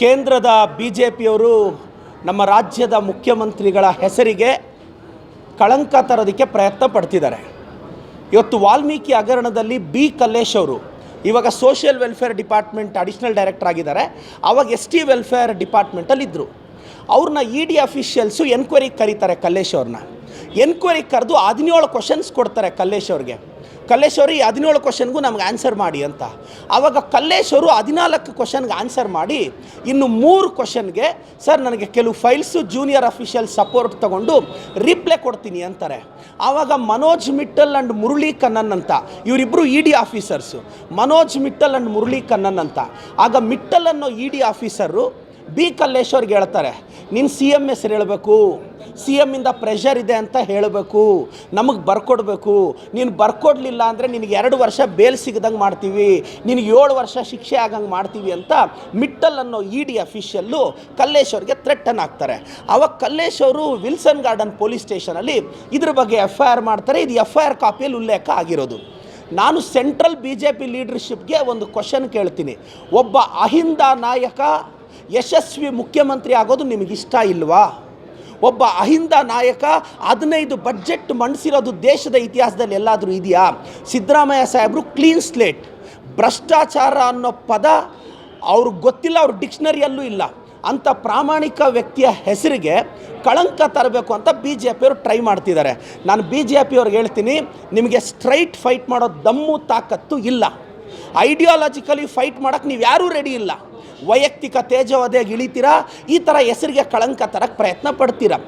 ಕೇಂದ್ರದ B J ಪಿಯವರು ನಮ್ಮ ರಾಜ್ಯದ ಮುಖ್ಯಮಂತ್ರಿಗಳ ಹೆಸರಿಗೆ ಕಳಂಕ ತರೋದಕ್ಕೆ ಪ್ರಯತ್ನ ಪಡ್ತಿದ್ದಾರೆ. ಇವತ್ತು ವಾಲ್ಮೀಕಿ ಹಗರಣದಲ್ಲಿ ಬಿ ಕಲ್ಲೇಶ್ ಅವರು ಇವಾಗ social welfare department additional director ಆಗಿದ್ದಾರೆ. ಆವಾಗ ಎಸ್ ಟಿ ವೆಲ್ಫೇರ್ ಡಿಪಾರ್ಟ್ಮೆಂಟಲ್ಲಿದ್ದರು ಅವ್ರನ್ನ ಇ ಡಿ ಅಫಿಷಿಯಲ್ಸು ಎನ್ಕ್ವೈರಿಗೆ ಕರೀತಾರೆ ಕಲ್ಲೇಶ್ ಅವ್ರನ್ನ. ಎನ್ಕ್ವೈರಿಗೆ ಕರೆದು ಹದಿನೇಳು ಕ್ವಶನ್ಸ್ ಕೊಡ್ತಾರೆ ಕಲ್ಲೇಶ್ ಅವ್ರಿಗೆ. ಕಲ್ಲೇಶ್ ಅವರು ಈ ಹದಿನೇಳು ಕ್ವಶನ್ಗೂ ನಮ್ಗೆ ಆನ್ಸರ್ ಮಾಡಿ ಅಂತ. ಆವಾಗ ಕಲ್ಲೇಶ್ವರು ಹದಿನಾಲ್ಕು ಕ್ವಶನ್ಗೆ ಆನ್ಸರ್ ಮಾಡಿ, ಇನ್ನು ಮೂರು ಕ್ವಶನ್ಗೆ ಸರ್, ನನಗೆ ಕೆಲವು ಫೈಲ್ಸು ಜೂನಿಯರ್ ಅಫಿಷಿಯಲ್ ಸಪೋರ್ಟ್ ತಗೊಂಡು ರಿಪ್ಲೈ ಕೊಡ್ತೀನಿ ಅಂತಾರೆ. ಆವಾಗ ಮನೋಜ್ ಮಿಟ್ಟಲ್ ಆ್ಯಂಡ್ ಮುರಳಿ ಕನ್ನನ್ ಅಂತ ಇವರಿಬ್ಬರು E D officers Manoj Mittal and Murali Kannan ಅಂತ. ಆಗ ಮಿಟ್ಟಲ್ ಅನ್ನೋ ಇ ಡಿ ಆಫೀಸರು ಬಿ ಕಲ್ಲೇಶ್ವರ್ಗೆ ಹೇಳ್ತಾರೆ ನಿನ್ನ ಸಿ ಎಂ ಹೆಸರು ಹೇಳಬೇಕು? ಸಿ ಎಮ್ಮಿಂದ ಪ್ರೆಷರ್ ಇದೆ ಅಂತ ಹೇಳಬೇಕು. ನಮಗೆ ಬರ್ಕೊಡ್ಬೇಕು. ನೀನು ಬರ್ಕೊಡ್ಲಿಲ್ಲ ಅಂದರೆ ನಿನಗೆ ಎರಡು ವರ್ಷ ಬೇಲ್ ಸಿಗದಂಗೆ ಮಾಡ್ತೀವಿ. ನಿನಗೆ ಏಳು ವರ್ಷ ಶಿಕ್ಷೆ ಆಗಂಗೆ ಮಾಡ್ತೀವಿ ಅಂತ ಮಿಟ್ಟಲ್ ಅನ್ನೋ ಇ ಡಿ ಅಫಿಷಿಯಲ್ಲು ಕಲ್ಲೇಶ್ ಅವ್ರಿಗೆ ಥ್ರೆಟನ್ ಆಗ್ತಾರೆ. ಅವಾಗ ಕಲ್ಲೇಶ್ ಅವರು ವಿಲ್ಸನ್ ಗಾರ್ಡನ್ ಪೊಲೀಸ್ ಸ್ಟೇಷನಲ್ಲಿ ಇದ್ರ ಬಗ್ಗೆ ಎಫ್ ಐ ಆರ್ ಮಾಡ್ತಾರೆ. ಇದು ಎಫ್ ಐ ಆರ್ ಕಾಪಿಯಲ್ಲಿ ಉಲ್ಲೇಖ ಆಗಿರೋದು. ನಾನು ಸೆಂಟ್ರಲ್ ಬಿ ಜೆ ಪಿ ಲೀಡರ್ಶಿಪ್ಗೆ ಒಂದು ಕ್ವಶನ್ ಕೇಳ್ತೀನಿ. ಒಬ್ಬ ಅಹಿಂದ ನಾಯಕ, ಯಶಸ್ವಿ ಮುಖ್ಯಮಂತ್ರಿ ಆಗೋದು ನಿಮಗಿಷ್ಟ ಇಲ್ವಾ? ಒಬ್ಬ ಅಹಿಂದ ನಾಯಕ, ಹದಿನೈದು ಬಜೆಟ್ ಮಂಡಿಸಿರೋದು ದೇಶದ ಇತಿಹಾಸದಲ್ಲಿ ಎಲ್ಲಾದರೂ ಇದೆಯಾ? ಸಿದ್ದರಾಮಯ್ಯ ಸಾಹೇಬರು ಕ್ಲೀನ್ ಸ್ಲೇಟ್ ಭ್ರಷ್ಟಾಚಾರ ಅನ್ನೋ ಪದ ಅವ್ರಿಗೆ ಗೊತ್ತಿಲ್ಲ, ಅವ್ರ ಡಿಕ್ಷನರಿಯಲ್ಲೂ ಇಲ್ಲ. ಅಂಥ ಪ್ರಾಮಾಣಿಕ ವ್ಯಕ್ತಿಯ ಹೆಸರಿಗೆ ಕಳಂಕ ತರಬೇಕು ಅಂತ ಬಿ ಜೆ ಪಿಯವರು ಟ್ರೈ ಮಾಡ್ತಿದ್ದಾರೆ. ನಾನು ಬಿ ಜೆ ಪಿಯವ್ರಿಗೆ ಹೇಳ್ತೀನಿ, ನಿಮಗೆ ಸ್ಟ್ರೈಟ್ ಫೈಟ್ ಮಾಡೋ ದಮ್ಮು ತಾಕತ್ತು ಇಲ್ಲ. ಐಡಿಯಾಲಜಿಕಲಿ ಫೈಟ್ ಮಾಡೋಕ್ಕೆ ನೀವು ಯಾರೂ ರೆಡಿ ಇಲ್ಲ. ವೈಯಕ್ತಿಕ ತೇಜವದೆಗೆ ಇಳಿತೀರಾ? ಈ ಥರ ಹೆಸರಿಗೆ ಕಳಂಕ ತರಕ್ಕೆ ಪ್ರಯತ್ನ ಪಡ್ತೀರಾ?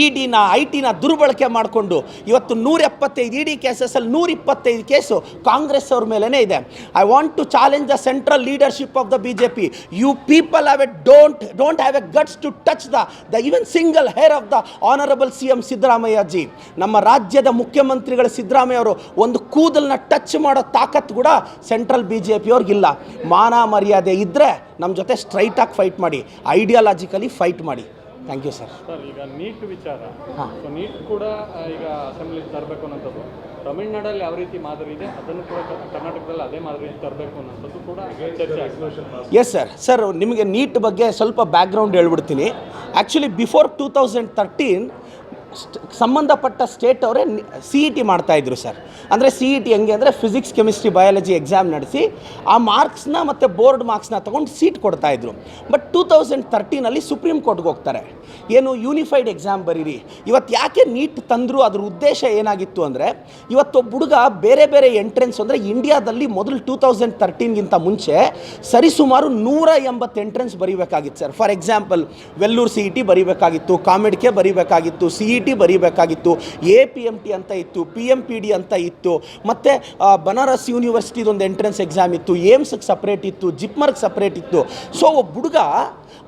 ಇ ಡಿನ ಐ ಟಿನ ದುರ್ಬಳಕೆ ಮಾಡಿಕೊಂಡು ಇವತ್ತು ನೂರ ಎಪ್ಪತ್ತೈದು ಇ ಡಿ ಕೇಸಸಲ್ಲಿ ನೂರ ಇಪ್ಪತ್ತೈದು ಕೇಸು ಕಾಂಗ್ರೆಸ್ ಅವ್ರ ಮೇಲೇ ಇದೆ. I want to challenge the central leadership of the B J P you people have a don't don't have a guts to touch the the even single hair of the honourable C M Siddaramaiah ji ನಮ್ಮ ರಾಜ್ಯದ ಮುಖ್ಯಮಂತ್ರಿಗಳ ಸಿದ್ದರಾಮಯ್ಯ ಅವರು ಒಂದು ಕೂದಲನ್ನ touch ಮಾಡೋ ತಾಕತ್ತು ಕೂಡ central B J ಪಿಯವ್ರಿಗಿಲ್ಲ ಮಾನ ಮರ್ಯಾದೆ ಇದ್ದರೆ ನಮ್ಮ ಜೊತೆ ಸ್ಟ್ರೈಟಾಗಿ ಫೈಟ್ ಮಾಡಿ. ಐಡಿಯಾಲಜಿಕಲಿ ಫೈಟ್ ಮಾಡಿ. ಥ್ಯಾಂಕ್ ಯು ಸರ್ ಸರ್ ಈಗ ನೀಟ್ ವಿಚಾರ. ಹಾ. ಸೊ ನೀಟ್ ಕೂಡ ಆ, ಈಗ ಅಸೆಂಬ್ಲಿ ತರಬೇಕು ಅನ್ನೋಂಥದ್ದು ತಮಿಳ್ನಾಡಲ್ಲಿ ಯಾವ ರೀತಿ ಮಾದರಿ ಇದೆ ಅದನ್ನು ಕೂಡ ಕ- ಕರ್ನಾಟಕದಲ್ಲಿ ಅದೇ ಮಾದರಿ ತರಬೇಕು ಅನ್ನೋಂಥದ್ದು ಕೂಡ ಚರ್ಚೆ ಆಗ್ತದೆ ಎಸ್ ಸರ್ ಸರ್ ನಿಮಗೆ ನೀಟ್ ಬಗ್ಗೆ ಸ್ವಲ್ಪ ಬ್ಯಾಕ್ಗ್ರೌಂಡ್ ಹೇಳ್ಬಿಡ್ತೀನಿ. Actually before two thousand thirteen ಸಂಬಂಧಪಟ್ಟ ಸ್ಟೇಟ್ ಅವರೇ ಸಿ ಇ ಟಿ ಮಾಡ್ತಾಯಿದ್ರು ಸರ್ ಅಂದರೆ ಸಿ ಇ ಟಿ ಹೆಂಗೆ ಅಂದರೆ ಫಿಸಿಕ್ಸ್ ಕೆಮಿಸ್ಟ್ರಿ ಬಯಾಲಜಿ ಎಕ್ಸಾಮ್ ನಡೆಸಿ ಆ ಮಾರ್ಕ್ಸ್ನ ಮತ್ತು ಬೋರ್ಡ್ ಮಾರ್ಕ್ಸ್ನ ತೊಗೊಂಡು ಸೀಟ್ ಕೊಡ್ತಾಯಿದ್ರು ಬಟ್ ಟೂ ತೌಸಂಡ್ ತರ್ಟೀನಲ್ಲಿ ಸುಪ್ರೀಂ ಕೋರ್ಟ್ಗೆ ಹೋಗ್ತಾರೆ. ಏನು ಯೂನಿಫೈಡ್ ಎಕ್ಸಾಮ್ ಬರೀರಿ. ಇವತ್ತು ಯಾಕೆ ನೀಟ್ ತಂದರು ಅದ್ರ ಉದ್ದೇಶ ಏನಾಗಿತ್ತು ಅಂದರೆ ಇವತ್ತೊಬ್ಬ ಹುಡುಗ ಬೇರೆ ಬೇರೆ ಎಂಟ್ರೆನ್ಸ್ ಅಂದರೆ ಇಂಡಿಯಾದಲ್ಲಿ ಮೊದಲು ಟೂ ತೌಸಂಡ್ ತರ್ಟೀನ್ಗಿಂತ ಮುಂಚೆ ಸರಿಸುಮಾರು ನೂರ ಎಂಬತ್ತು entrance ಬರೀಬೇಕಾಗಿತ್ತು sir for example Vellore C E T ಬರೀಬೇಕಾಗಿತ್ತು, COMEDK ಬರೀಬೇಕಾಗಿತ್ತು ಸಿ ಇ ಟಿ ಬರೀಬೇಕಾಗಿತ್ತು, ಎ ಪಿ ಎಂ ಟಿ ಅಂತ ಇತ್ತು, ಪಿ ಎಂ ಪಿ ಡಿ ಅಂತ ಇತ್ತು, ಮತ್ತು ಬನಾರಸ್ ಯೂನಿವರ್ಸಿಟಿದೊಂದು ಎಂಟ್ರೆನ್ಸ್ ಎಕ್ಸಾಮ್ ಇತ್ತು ಏಮ್ಸ್ಗೆ ಸಪ್ರೇಟ್ ಇತ್ತು, ಜಿಪ್ಮರ್ಗೆ ಸಪ್ರೇಟ್ ಇತ್ತು. ಸೊ ಒಬ್ಬ ಹುಡುಗ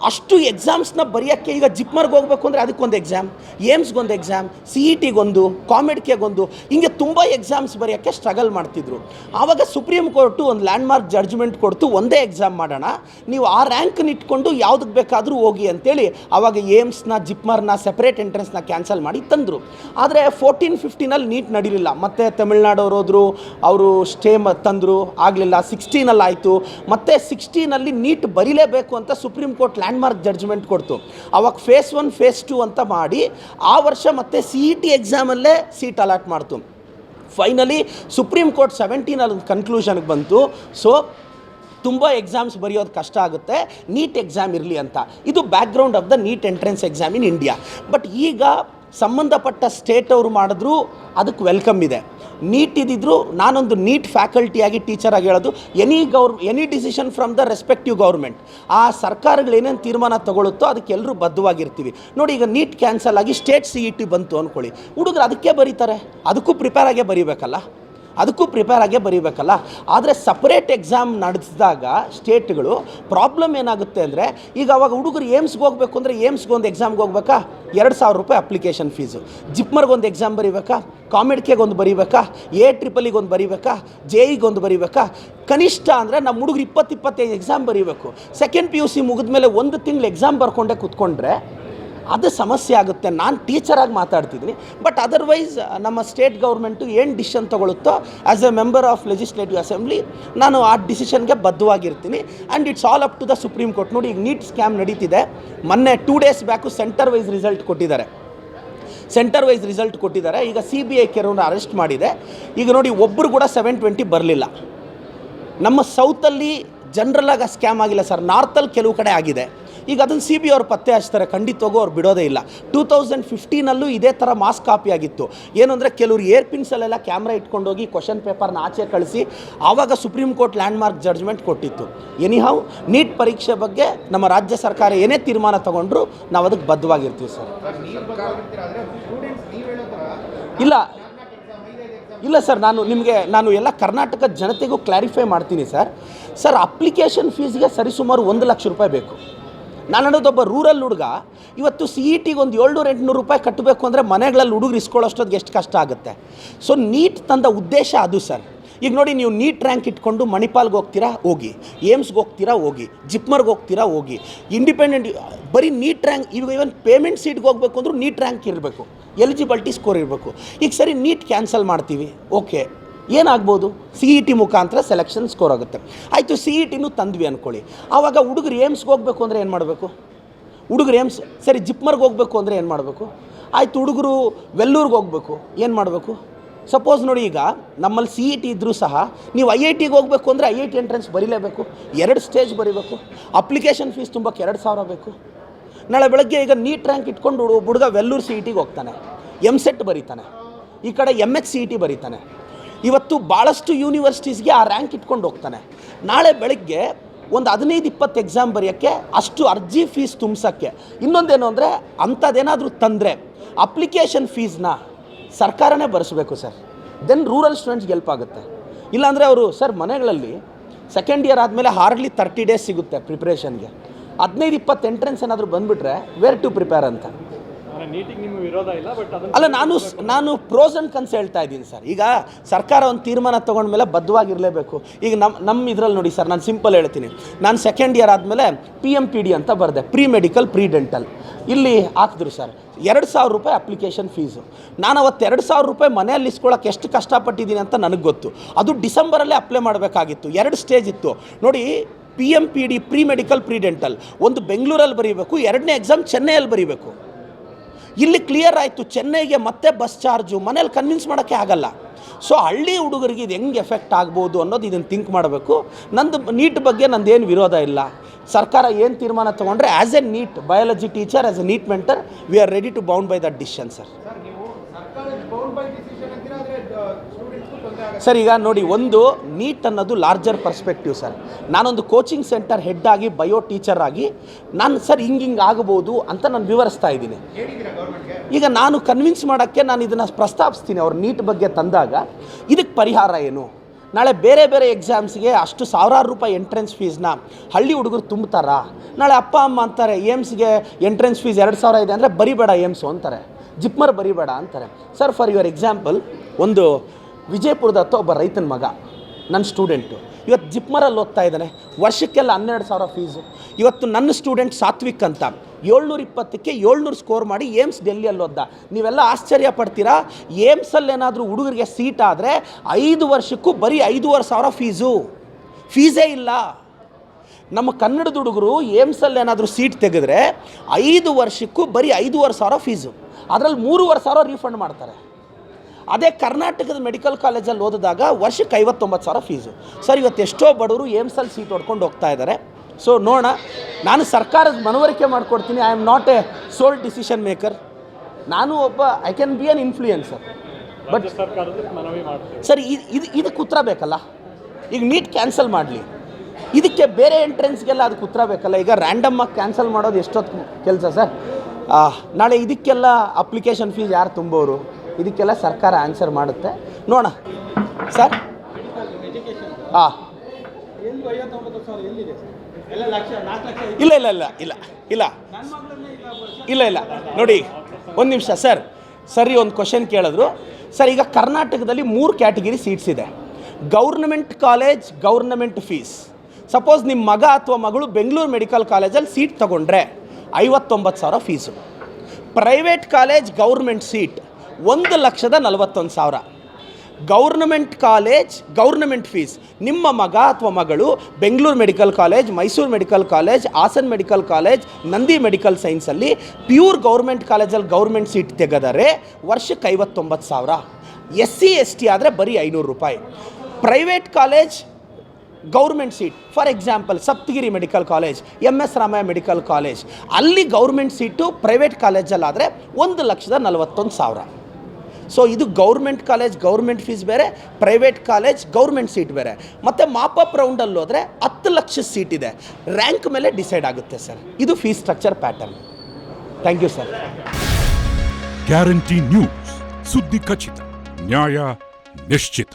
ಅಷ್ಟು ಎಕ್ಸಾಮ್ಸ್ನ ಬರೆಯೋಕ್ಕೆ ಈಗ ಜಿಪ್ಮರ್ಗೆ ಹೋಗಬೇಕು ಅಂದರೆ ಅದಕ್ಕೊಂದು ಎಕ್ಸಾಮ್ ಏಮ್ಸ್ಗೊಂದು ಎಕ್ಸಾಮ್ ಸಿ ಇ ಟಿಗೊಂದು ಕಾಮೆಡ್ಕೆಗೊಂದು ಹಿಂಗೆ ತುಂಬ ಎಕ್ಸಾಮ್ಸ್ ಬರೆಯೋಕ್ಕೆ ಸ್ಟ್ರಗಲ್ ಮಾಡ್ತಿದ್ರು. ಆವಾಗ ಸುಪ್ರೀಂ ಕೋರ್ಟು ಒಂದು ಲ್ಯಾಂಡ್ಮಾರ್ಕ್ ಜಡ್ಜ್ಮೆಂಟ್ ಕೊಡ್ತು, ಒಂದೇ ಎಕ್ಸಾಮ್ ಮಾಡೋಣ, ನೀವು ಆ ರ್ಯಾಂಕ್ನ ಇಟ್ಕೊಂಡು ಯಾವುದಕ್ಕೆ ಬೇಕಾದರೂ ಹೋಗಿ ಅಂತೇಳಿ, ಆವಾಗ ಏಮ್ಸ್ನ, ಜಿಪ್ಮರ್ನ ಸೆಪ್ರೇಟ್ ಎಂಟ್ರೆನ್ಸ್ನ ಕ್ಯಾನ್ಸಲ್ ಮಾಡಿ ತಂದರು. ಆದರೆ ಫೋರ್ಟೀನ್ ಫಿಫ್ಟೀನಲ್ಲಿ ನೀಟ್ ನಡೀಲಿಲ್ಲ. ಮತ್ತು ತಮಿಳ್ನಾಡವ್ರು ಹೋದರು, ಅವರು ಸ್ಟೇ ತಂದರು, ಆಗಲಿಲ್ಲ. ಸಿಕ್ಸ್ಟೀನಲ್ಲಿ ಆಯಿತು. ಮತ್ತು ಸಿಕ್ಸ್ಟೀನಲ್ಲಿ ನೀಟ್ ಬರೀಲೇಬೇಕು ಅಂತ ಸುಪ್ರೀಂ ಕೋರ್ಟ್ ಲ್ಯಾಂಡ್ಮಾರ್ಕ್ ಜಡ್ಜ್ಮೆಂಟ್ ಕೊಡ್ತು. ಅವಾಗ ಫೇಸ್ ಒನ್ ಫೇಸ್ ಟು ಅಂತ ಮಾಡಿ ಆ ವರ್ಷ ಮತ್ತೆ ಸಿ ಇ ಟಿ ಎಕ್ಸಾಮಲ್ಲೇ ಸೀಟ್ ಅಲಾಟ್ ಮಾಡ್ತು. ಫೈನಲಿ ಸುಪ್ರೀಂ ಕೋರ್ಟ್ ಸೆವೆಂಟೀನಲ್ಲಿ ಒಂದು ಕನ್ಕ್ಲೂಷನ್ಗೆ ಬಂತು. ಸೊ ತುಂಬ ಎಕ್ಸಾಮ್ಸ್ ಬರೆಯೋದು ಕಷ್ಟ ಆಗುತ್ತೆ. ನೀಟ್ ಎಕ್ಸಾಮ್ ಇರಲಿ ಅಂತ. ಇದು background of the NEET entrance exam in India but ಈಗ ಸಂಬಂಧಪಟ್ಟ ಸ್ಟೇಟ್ ಅವರು ಮಾಡಿದ್ರು, ಅದಕ್ಕೆ ವೆಲ್ಕಮ್ ಇದೆ. ನೀಟ್ ಇದ್ದಿದ್ರು ನಾನೊಂದು ನೀಟ್ ಫ್ಯಾಕಲ್ಟಿಯಾಗಿ ಟೀಚರಾಗಿ ಹೇಳೋದು any gov any decision from the respective government ಆ ಸರ್ಕಾರಗಳು ಏನೇನು ತೀರ್ಮಾನ ತಗೊಳುತ್ತೋ ಅದಕ್ಕೆ ಎಲ್ಲರೂ ಬದ್ಧವಾಗಿರ್ತೀವಿ. ನೋಡಿ, ಈಗ ನೀಟ್ ಕ್ಯಾನ್ಸಲ್ ಆಗಿ ಸ್ಟೇಟ್ ಸಿ ಇ ಟಿ ಬಂತು ಅಂದ್ಕೊಳ್ಳಿ ಹುಡುಗರು ಅದಕ್ಕೆ ಬರೀತಾರೆ? ಅದಕ್ಕೂ ಪ್ರಿಪೇರ್ ಆಗೇ ಬರೀಬೇಕಲ್ಲ? ಅದಕ್ಕೂ ಪ್ರಿಪೇರ್ ಆಗೇ ಬರೀಬೇಕಲ್ಲ. ಆದರೆ ಸಪ್ರೇಟ್ ಎಕ್ಸಾಮ್ ನಡೆಸಿದಾಗ ಸ್ಟೇಟ್ಗಳು ಪ್ರಾಬ್ಲಮ್ ಏನಾಗುತ್ತೆ ಅಂದರೆ, ಈಗ ಅವಾಗ ಹುಡುಗರು ಏಮ್ಸ್ಗೆ ಹೋಗಬೇಕು ಅಂದರೆ ಏಮ್ಸ್ಗೆ ಒಂದು ಎಕ್ಸಾಮ್ಗೆ ಹೋಗ್ಬೇಕಾ? ಎರಡು ಸಾವಿರ ರೂಪಾಯಿ ಅಪ್ಲಿಕೇಶನ್ ಫೀಸು ಜಿಪ್ಮರ್ಗೆ ಒಂದು ಎಕ್ಸಾಮ್ ಬರೀಬೇಕಾ? ಕಾಮೆಡ್ಕೆಗೆ ಒಂದು ಬರೀಬೇಕಾ? ಎ ಟ್ರಿಪಲಿಗೆ ಒಂದು ಬರೀಬೇಕಾ? ಜೆ ಒಂದು ಬರೀಬೇಕಾ? ಕನಿಷ್ಠ ಅಂದರೆ ನಮ್ಮ ಹುಡುಗರು ಇಪ್ಪತ್ತು ಇಪ್ಪತ್ತೈದು ಎಕ್ಸಾಮ್ ಬರೀಬೇಕು. ಸೆಕೆಂಡ್ ಪಿ ಯು ಸಿ ಮುಗಿದ್ಮೇಲೆ ಒಂದು ತಿಂಗಳು ಎಕ್ಸಾಮ್ ಬರ್ಕೊಂಡೆ ಕೂತ್ಕೊಂಡ್ರೆ ಅದು ಸಮಸ್ಯೆ ಆಗುತ್ತೆ. ನಾನು ಟೀಚರಾಗಿ ಮಾತಾಡ್ತಿದ್ದೀನಿ. ಬಟ್ ಅದರ್ವೈಸ್ ನಮ್ಮ ಸ್ಟೇಟ್ ಗೌರ್ಮೆಂಟು ಏನು decision ತೊಗೊಳುತ್ತೋ as a member of legislative assembly ನಾನು ಆ ಡಿಸಿಷನ್ಗೆ ಬದ್ಧವಾಗಿರ್ತೀನಿ. And it's all up to the supreme court ನೋಡಿ, ಈಗ ನೀಟ್ ಸ್ಕ್ಯಾಮ್ ನಡೀತಿದೆ. ಮೊನ್ನೆ two days back centre wise result ಕೊಟ್ಟಿದ್ದಾರೆ. ಸೆಂಟರ್ ವೈಸ್ ರಿಸಲ್ಟ್ ಕೊಟ್ಟಿದ್ದಾರೆ. ಈಗ ಸಿ ಬಿ ಐ ಕೆಲವ್ರನ್ನ ಅರೆಸ್ಟ್ ಮಾಡಿದೆ. ಈಗ ನೋಡಿ ಒಬ್ಬರು ಕೂಡ ಸೆವೆನ್ ಟ್ವೆಂಟಿ ಬರಲಿಲ್ಲ. ನಮ್ಮ ಸೌತಲ್ಲಿ ಜನರಲಾಗಿ ಸ್ಕ್ಯಾಮ್ ಆಗಿಲ್ಲ ಸರ್ ನಾರ್ತಲ್ಲಿ ಕೆಲವು ಕಡೆ ಆಗಿದೆ. ಈಗ ಅದನ್ನು ಸಿ ಬಿ ಅವರು ಪತ್ತೆ ಹಚ್ತಾರೆ ಖಂಡಿತವಾಗೂ ಅವ್ರು ಬಿಡೋದೇ ಇಲ್ಲ. ಟೂ ತೌಸಂಡ್ ಫಿಫ್ಟೀನಲ್ಲೂ ಇದೇ ಥರ ಮಾಸ್ ಕಾಪಿ ಆಗಿತ್ತು. ಏನು ಅಂದರೆ ಕೆಲವರು ಏರ್ ಪಿನ್ಸಲ್ಲೆಲ್ಲ ಕ್ಯಾಮ್ರಾ ಇಟ್ಕೊಂಡೋಗಿ ಕ್ವಶನ್ ಪೇಪರ್ನ ಆಚೆ ಕಳಿಸಿ, ಆವಾಗ ಸುಪ್ರೀಂ ಕೋರ್ಟ್ ಲ್ಯಾಂಡ್ಮಾರ್ಕ್ ಜಡ್ಜ್ಮೆಂಟ್ ಕೊಟ್ಟಿತ್ತು. ಎನಿಹಾವ್ ನೀಟ್ ಪರೀಕ್ಷೆ ಬಗ್ಗೆ ನಮ್ಮ ರಾಜ್ಯ ಸರ್ಕಾರ ಏನೇ ತೀರ್ಮಾನ ತಗೊಂಡ್ರು ನಾವು ಅದಕ್ಕೆ ಬದ್ಧವಾಗಿರ್ತೀವಿ ಸರ್. ಇಲ್ಲ ಇಲ್ಲ ಸರ್, ನಾನು ನಿಮಗೆ, ನಾನು ಎಲ್ಲ ಕರ್ನಾಟಕದ ಜನತೆಗೂ ಕ್ಲಾರಿಫೈ ಮಾಡ್ತೀನಿ ಸರ್. ಸರ್ ಅಪ್ಲಿಕೇಶನ್ ಫೀಸ್ಗೆ ಸರಿಸುಮಾರು ಒಂದು ಲಕ್ಷ ರೂಪಾಯಿ ಬೇಕು. ನಾನು ಅನ್ನೋದೊಬ್ಬ ರೂರಲ್ ಹುಡುಗ, ಇವತ್ತು ಸಿ ಇ ಟಿಗೆ ಒಂದು ಏಳ್ನೂರು, ಎಂಟುನೂರು ರೂಪಾಯಿ ಕಟ್ಟಬೇಕು ಅಂದರೆ ಮನೆಗಳಲ್ಲಿ ಹುಡುಗರು ಇಸ್ಕೊಳ್ಳೋಷ್ಟೊತ್ತಿಗೆ ಎಷ್ಟು ಕಷ್ಟ ಆಗುತ್ತೆ. ಸೊ ನೀಟ್ ತಂದ ಉದ್ದೇಶ ಅದು ಸರ್. ಈಗ ನೋಡಿ, ನೀವು ನೀಟ್ ರ್ಯಾಂಕ್ ಇಟ್ಕೊಂಡು ಮಣಿಪಾಲ್ಗೆ ಹೋಗ್ತೀರಾ, ಹೋಗಿ. ಏಮ್ಸ್ಗೆ ಹೋಗ್ತೀರಾ, ಹೋಗಿ. ಜಿಪ್ಮರ್ಗೆ ಹೋಗ್ತೀರಾ, ಹೋಗಿ. ಇಂಡಿಪೆಂಡೆಂಟ್ ಬರೀ ನೀಟ್ ರ್ಯಾಂಕ್ ಇವಾಗ ಇವನ್ ಪೇಮೆಂಟ್ ಸೀಟ್ಗೆ ಹೋಗ್ಬೇಕು ಅಂದರೂ ನೀಟ್ ರ್ಯಾಂಕ್ ಇರಬೇಕು. ಎಲಿಜಿಬಿಲಿಟಿ ಸ್ಕೋರ್ ಇರಬೇಕು. ಈಗ ಸರಿ ನೀಟ್ ಕ್ಯಾನ್ಸಲ್ ಮಾಡ್ತೀವಿ. ಓಕೆ ಏನಾಗ್ಬೋದು? ಸಿ ಇ ಟಿ ಮುಖಾಂತರ ಸೆಲೆಕ್ಷನ್ ಸ್ಕೋರ್ ಆಗುತ್ತೆ. ಆಯಿತು ಸಿ ಇ ಟಿನೂ ತಂದ್ವಿ ಅಂದ್ಕೊಳ್ಳಿ ಆವಾಗ ಹುಡುಗರು ಏಮ್ಸ್ಗೆ ಹೋಗಬೇಕು ಅಂದರೆ ಏನು ಮಾಡಬೇಕು? ಹುಡುಗರು ಏಮ್ಸ್, ಸರಿ, ಜಿಪ್ಮರ್ಗೆ ಹೋಗಬೇಕು ಅಂದರೆ ಏನು ಮಾಡಬೇಕು? ಆಯಿತು, ಹುಡುಗರು ವೆಲ್ಲೂರ್ಗೆ ಹೋಗಬೇಕು, ಏನು ಮಾಡಬೇಕು? ಸಪೋಸ್ ನೋಡಿ ಈಗ, ನಮ್ಮಲ್ಲಿ ಸಿ ಇ ಟಿ ಇದ್ದರೂ ಸಹ, ನೀವು ಐ ಐ ಟಿಗೆ ಹೋಗಬೇಕು ಅಂದರೆ ಐ ಐ ಟಿ ಎಂಟ್ರೆನ್ಸ್ ಬರೀಲೇಬೇಕು, ಎರಡು ಸ್ಟೇಜ್ ಬರೀಬೇಕು ಅಪ್ಲಿಕೇಶನ್ ಫೀಸ್ ತುಂಬಕ್ಕೆ ಎರಡು ಸಾವಿರ ಬೇಕು. ನಾಳೆ ಬೆಳಗ್ಗೆ ಈಗ ನೀಟ್ ರ್ಯಾಂಕ್ ಇಟ್ಕೊಂಡು ಹುಡು- ಹುಡುಗ ವೆಲ್ಲೂರು ಸಿ ಇ ಟಿಗೆ ಹೋಗ್ತಾನೆ. ಎಂ ಸೆಟ್ ಬರೀತಾನೆ. ಈ ಕಡೆ M H C E T ಬರೀತಾನೆ. ಇವತ್ತು ಭಾಳಷ್ಟು ಯೂನಿವರ್ಸಿಟೀಸ್ಗೆ ಆ ರ್ಯಾಂಕ್ ಇಟ್ಕೊಂಡು ಹೋಗ್ತಾನೆ. ನಾಳೆ ಬೆಳಗ್ಗೆ ಒಂದು ಹದಿನೈದು ಇಪ್ಪತ್ತು ಎಕ್ಸಾಮ್ ಬರೆಯೋಕ್ಕೆ ಅಷ್ಟು ಅರ್ಜಿ ಫೀಸ್ ತುಂಬಿಸೋಕ್ಕೆ. ಇನ್ನೊಂದೇನು ಅಂದರೆ ಅಂಥದ್ದೇನಾದರೂ ತಂದರೆ ಅಪ್ಲಿಕೇಶನ್ ಫೀಸ್ನ ಸರ್ಕಾರನೇ ಭರಿಸ್ಬೇಕು ಸರ್ ದೆನ್ ರೂರಲ್ ಸ್ಟೂಡೆಂಟ್ಸ್ಗೆ ಹೆಲ್ಪ್ ಆಗುತ್ತೆ. ಇಲ್ಲಾಂದರೆ ಅವರು ಸರ್ ಮನೆಗಳಲ್ಲಿ ಸೆಕೆಂಡ್ ಇಯರ್ ಆದಮೇಲೆ ಹಾರ್ಡ್ಲಿ ತರ್ಟಿ ಡೇಸ್ ಸಿಗುತ್ತೆ ಪ್ರಿಪ್ರೇಷನ್ಗೆ ಹದಿನೈದು ಇಪ್ಪತ್ತು ಎಂಟ್ರೆನ್ಸ್ ಏನಾದರೂ ಬಂದುಬಿಟ್ರೆ ವೇರ್ ಟು ಪ್ರಿಪೇರ್ ಅಂತ? ಅಲ್ಲ, ನಾನು ನಾನು ಪ್ರೋಸ್ ಅಂಡ್ ಕನ್ಸ್ ಹೇಳ್ತಾ ಇದ್ದೀನಿ ಸರ್. ಈಗ ಸರ್ಕಾರ ಒಂದು ತೀರ್ಮಾನ ತೊಗೊಂಡ್ಮೇಲೆ ಬದ್ಧವಾಗಿರಲೇಬೇಕು. ಈಗ ನಮ್ಮ ನಮ್ಮ ಇದರಲ್ಲಿ ನೋಡಿ ಸರ್, ನಾನು ಸಿಂಪಲ್ ಹೇಳ್ತೀನಿ. ನಾನು ಸೆಕೆಂಡ್ ಇಯರ್ ಆದಮೇಲೆ ಪಿ ಎಂ ಪಿ ಡಿ ಅಂತ ಬರೆದೆ ಪ್ರೀ ಮೆಡಿಕಲ್ ಪ್ರೀ ಡೆಂಟಲ್ ಇಲ್ಲಿ ಹಾಕಿದ್ರು ಸರ್, ಎರಡು ಸಾವಿರ ರೂಪಾಯಿ ಅಪ್ಲಿಕೇಶನ್ ಫೀಸು ನಾನು ಅವತ್ತು ಎರಡು ಸಾವಿರ ರೂಪಾಯಿ ಮನೆಯಲ್ಲಿ ಇಸ್ಕೊಳ್ಳೋಕೆ ಎಷ್ಟು ಕಷ್ಟಪಟ್ಟಿದ್ದೀನಿ ಅಂತ ನನಗೆ ಗೊತ್ತು. ಅದು ಡಿಸೆಂಬರಲ್ಲೇ ಅಪ್ಲೈ ಮಾಡಬೇಕಾಗಿತ್ತು, ಎರಡು ಸ್ಟೇಜ್ ಇತ್ತು. ನೋಡಿ P M P D pre medical pre dental ಒಂದು ಬೆಂಗಳೂರಲ್ಲಿ ಬರೀಬೇಕು, ಎರಡನೇ ಎಕ್ಸಾಮ್ ಚೆನ್ನೈಯಲ್ಲಿ ಬರೀಬೇಕು. ಇಲ್ಲಿ ಕ್ಲಿಯರ್ ಆಯಿತು, ಚೆನ್ನೈಗೆ ಮತ್ತೆ ಬಸ್ ಚಾರ್ಜು ಮನೇಲಿ ಕನ್ವಿನ್ಸ್ ಮಾಡೋಕ್ಕೆ ಆಗಲ್ಲ. ಸೊ ಹಳ್ಳಿ ಹುಡುಗರಿಗೆ ಇದು ಹೆಂಗೆ ಎಫೆಕ್ಟ್ ಆಗ್ಬೋದು ಅನ್ನೋದು ಇದನ್ನು ಥಿಂಕ್ ಮಾಡಬೇಕು. ನಂದು ನೀಟ್ ಬಗ್ಗೆ ನಂದೇನು ವಿರೋಧ ಇಲ್ಲ. ಸರ್ಕಾರ ಏನು ತೀರ್ಮಾನ ತೊಗೊಂಡ್ರೆ as a NEET biology teacher as a NEET mentor we are ready to bound by that decision sir sir, ಈಗ ನೋಡಿ, ಒಂದು ನೀಟ್ ಅನ್ನೋದು ಲಾರ್ಜರ್ ಪರ್ಸ್ಪೆಕ್ಟಿವ್ ಸರ್. ನಾನೊಂದು ಕೋಚಿಂಗ್ ಸೆಂಟರ್ ಹೆಡ್ ಆಗಿ, ಬಯೋ ಟೀಚರ್ ಆಗಿ, ನಾನು ಸರ್ ಹಿಂಗೆ ಹಿಂಗೆ ಆಗಬಹುದು ಅಂತ ನಾನು ವಿವರಿಸ್ತಾ ಇದ್ದೀನಿ. ಈಗ ನಾನು ಕನ್ವಿನ್ಸ್ ಮಾಡೋಕ್ಕೆ ನಾನು ಇದನ್ನು ಪ್ರಸ್ತಾಪಿಸ್ತೀನಿ ಅವ್ರ ನೀಟ್ ಬಗ್ಗೆ ತಂದಾಗ. ಇದಕ್ಕೆ ಪರಿಹಾರ ಏನು? ನಾಳೆ ಬೇರೆ ಬೇರೆ ಎಕ್ಸಾಮ್ಸ್ಗೆ ಅಷ್ಟು ಸಾವಿರಾರು ರೂಪಾಯಿ ಎಂಟ್ರೆನ್ಸ್ ಫೀಸ್ನ ಹಳ್ಳಿ ಹುಡುಗರು ತುಂಬ್ತಾರಾ? ನಾಳೆ ಅಪ್ಪ, ಅಮ್ಮ ಅಂತಾರೆ ಏಮ್ಸ್ಗೆ ಎಂಟ್ರೆನ್ಸ್ ಫೀಸ್ ಎರಡು ಸಾವಿರ ಇದೆ ಅಂದರೆ ಬರಿಬೇಡ ಏಮ್ಸು ಅಂತಾರೆ. ಜಿಪ್ಮರ್ ಬರಿಬೇಡ ಅಂತಾರೆ. ಸರ್ ಫಾರ್ ಯುವರ್ ಎಕ್ಸಾಂಪಲ್ ಒಂದು ವಿಜಯಪುರದ ಹತ್ರ ಒಬ್ಬ ರೈತನ ಮಗ, ನನ್ನ ಸ್ಟೂಡೆಂಟು ಇವತ್ತು ಜಿಪ್ಮರಲ್ಲಿ ಓದ್ತಾ ಇದ್ದಾನೆ. ವರ್ಷಕ್ಕೆಲ್ಲ ಹನ್ನೆರಡು ಸಾವಿರ ಫೀಸು ಇವತ್ತು ನನ್ನ ಸ್ಟೂಡೆಂಟ್ ಸಾತ್ವಿಕ್ ಅಂತ. ಏಳ್ನೂರ ಇಪ್ಪತ್ತಕ್ಕೆ ಏಳ್ನೂರು ಸ್ಕೋರ್ ಮಾಡಿ ಏಮ್ಸ್ ಡೆಲ್ಲಿಯಲ್ಲಿ ಓದ್ದ. ನೀವೆಲ್ಲ ಆಶ್ಚರ್ಯ ಪಡ್ತೀರಾ? ಏಮ್ಸಲ್ಲಿ ಏನಾದರೂ ಹುಡುಗರಿಗೆ ಸೀಟ್ ಆದರೆ ಐದು ವರ್ಷಕ್ಕೂ ಬರೀ ಐದೂವರೆ ಸಾವಿರ ಫೀಸು ಫೀಸೇ ಇಲ್ಲ. ನಮ್ಮ ಕನ್ನಡದ ಹುಡುಗರು ಏಮ್ಸಲ್ಲಿ ಏನಾದರೂ ಸೀಟ್ ತೆಗೆದ್ರೆ ಐದು ವರ್ಷಕ್ಕೂ ಬರೀ ಐದೂವರೆ ಸಾವಿರ ಫೀಸು ಅದರಲ್ಲಿ ಮೂರುವರೆ ಸಾವಿರ ರೀಫಂಡ್ ಮಾಡ್ತಾರೆ. ಅದೇ ಕರ್ನಾಟಕದ ಮೆಡಿಕಲ್ ಕಾಲೇಜಲ್ಲಿ ಓದಿದಾಗ ವರ್ಷಕ್ಕೆ ಐವತ್ತೊಂಬತ್ತು ಸಾವಿರ ಫೀಸು ಸರ್ ಇವತ್ತು ಎಷ್ಟೋ ಬಡವರು ಏಮ್ಸಲ್ಲಿ ಸೀಟ್ ಹೊಡ್ಕೊಂಡು ಹೋಗ್ತಾ ಇದ್ದಾರೆ ಸೊ ನೋಡೋಣ. ನಾನು ಸರ್ಕಾರದ ಮನವರಿಕೆ ಮಾಡಿಕೊಡ್ತೀನಿ. I am not a sole decision maker ನಾನು ಒಬ್ಬ I can be an influencer but sir ಇದು ಇದು ಇದಕ್ಕೆ ಉತ್ತರ ಬೇಕಲ್ಲ? ಈಗ ನೀಟ್ ಕ್ಯಾನ್ಸಲ್ ಮಾಡಲಿ. ಇದಕ್ಕೆ ಬೇರೆ ಎಂಟ್ರೆನ್ಸ್ಗೆಲ್ಲ ಅದಕ್ಕೆ ಉತ್ತರ ಬೇಕಲ್ಲ? ಈಗ ರ್ಯಾಂಡಮ್ ಆಗಿ ಕ್ಯಾನ್ಸಲ್ ಮಾಡೋದು ಎಷ್ಟೊತ್ತು ಕೆಲಸ ಸರ್? ನಾಳೆ ಇದಕ್ಕೆಲ್ಲ ಅಪ್ಲಿಕೇಶನ್ ಫೀಸ್ ಯಾರು ತುಂಬೋರು? ಇದಕ್ಕೆಲ್ಲ ಸರ್ಕಾರ ಆನ್ಸರ್ ಮಾಡುತ್ತೆ. ನೋಡೋಣ. ಸರ್ ಹಾಂ ಇಲ್ಲ ಇಲ್ಲ ಇಲ್ಲ ಇಲ್ಲ ಇಲ್ಲ. ಇಲ್ಲ ಇಲ್ಲ. ನೋಡಿ, ಒಂದು ನಿಮಿಷ ಸರ್ ಸರಿ, ಒಂದು ಕ್ವಶನ್ ಕೇಳಿದ್ರು. ಸರ್ ಈಗ ಕರ್ನಾಟಕದಲ್ಲಿ ಮೂರು ಕ್ಯಾಟಗಿರಿ ಸೀಟ್ಸ್ ಇದೆ. Government college, government fees suppose ನಿಮ್ಮ ಮಗ ಅಥವಾ ಮಗಳು ಬೆಂಗಳೂರು ಮೆಡಿಕಲ್ ಕಾಲೇಜಲ್ಲಿ ಸೀಟ್ ತಗೊಂಡ್ರೆ ಐವತ್ತೊಂಬತ್ತು ಸಾವಿರ fees private college government seat ಒಂದು ಲಕ್ಷದ ನಲವತ್ತೊಂದು ಸಾವಿರ. Government college, government fees. ನಿಮ್ಮ ಮಗ ಅಥವಾ ಮಗಳು Bengaluru medical college, Mysuru medical college, Hassan medical college, Nandi medical ಸೈನ್ಸಲ್ಲಿ pure government ಕಾಲೇಜಲ್ಲಿ ಗೌರ್ಮೆಂಟ್ ಸೀಟ್ ತೆಗೆದರೆ ವರ್ಷಕ್ಕೆ ಐವತ್ತೊಂಬತ್ತು ಸಾವಿರ. ಎಸ್ ಸಿ ಎಸ್ ಟಿ ಆದರೆ ಬರೀ ಐನೂರು ರೂಪಾಯಿ. Private college government seat. For example, Saptagiri medical college M S Ramaiah medical college. ಅಲ್ಲಿ ಗೌರ್ಮೆಂಟ್ ಸೀಟು ಪ್ರೈವೇಟ್ ಕಾಲೇಜಲ್ಲಾದರೆ ಒಂದು ಲಕ್ಷದ ನಲವತ್ತೊಂದು ಸಾವಿರ. ಸೊ ಇದು ಗೌರ್ಮೆಂಟ್ ಕಾಲೇಜ್ ಗೌರ್ಮೆಂಟ್ ಫೀಸ್ ಬೇರೆ ಪ್ರೈವೇಟ್ ಕಾಲೇಜ್ ಗೌರ್ಮೆಂಟ್ ಸೀಟ್ ಬೇರೆ. ಮತ್ತು ಮಾಪಪ್ ರೌಂಡಲ್ಲಿ ಹೋದರೆ ಹತ್ತು ಲಕ್ಷ ಸೀಟ್ ಇದೆ. ರ್ಯಾಂಕ್ ಮೇಲೆ ಡಿಸೈಡ್ ಆಗುತ್ತೆ ಸರ್ ಇದು fees structure pattern thank you sir guarantee news ಸುದ್ದಿ ಖಚಿತ ನ್ಯಾಯ ನಿಶ್ಚಿತ